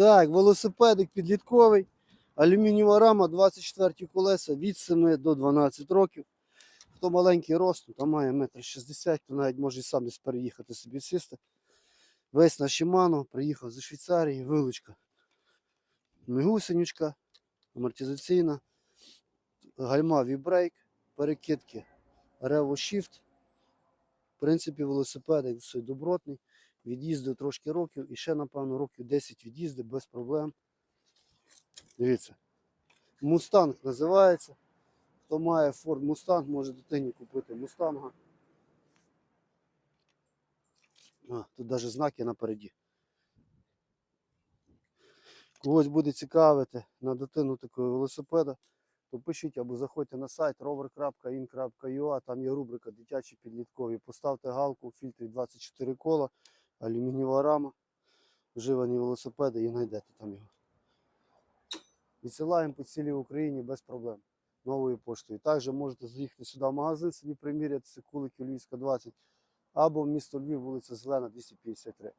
Так, велосипедик підлітковий, алюмінієва рама, 24 колеса від 7 до 12 років. Хто маленький рост, то має метр 60, то навіть може і сам десь переїхати собі сісти. Весь на Shimano, приїхав зі Швейцарії, вилучка. Гусенючка, амортизаційна, гальма вібрейк, перекидки Shift. В принципі, велосипедик все добротний. Від'їздив трошки років і ще, напевно, років 10 від'їздив без проблем. Дивіться. Мустанг називається. Хто має Ford Mustang, може дитині купити Мустанга. Тут навіть знаки напереді. Когось буде цікавити на дитину такого велосипеда, то пишіть або заходьте на сайт rover.in.ua, там є рубрика дитячі підліткові. Поставте галку у фільтрі 24 кола, алюмінієва рама, вживані велосипеди і знайдете там його. Відсилаємо по цілій Україні без проблем новою поштою. Також можете заїхати сюди в магазин, собі примірятися куликів Львівська 20 або місто Львів, вулиця Зелена, 253.